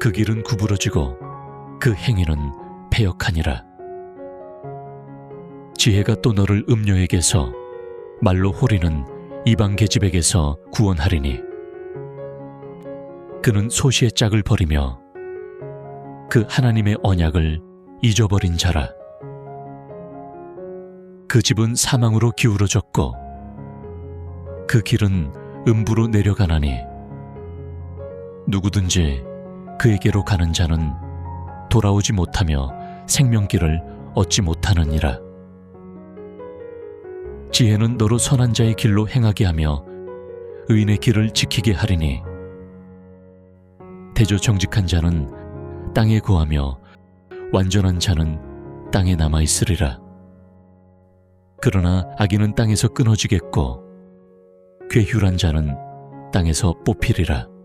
그 길은 구부러지고 그 행위는 패역하니라. 지혜가 또 너를 음녀에게서 말로 호리는 이방 계집에게서 구원하리니 그는 소시의 짝을 버리며 그 하나님의 언약을 잊어버린 자라. 그 집은 사망으로 기울어졌고 그 길은 음부로 내려가나니 누구든지 그에게로 가는 자는 돌아오지 못하며 생명길을 얻지 못하느니라. 지혜는 너로 선한 자의 길로 행하게 하며 의인의 길을 지키게 하리니 대조 정직한 자는 땅에 거하며 완전한 자는 땅에 남아 있으리라. 그러나 악인은 땅에서 끊어지겠고 괴휼한 자는 땅에서 뽑히리라.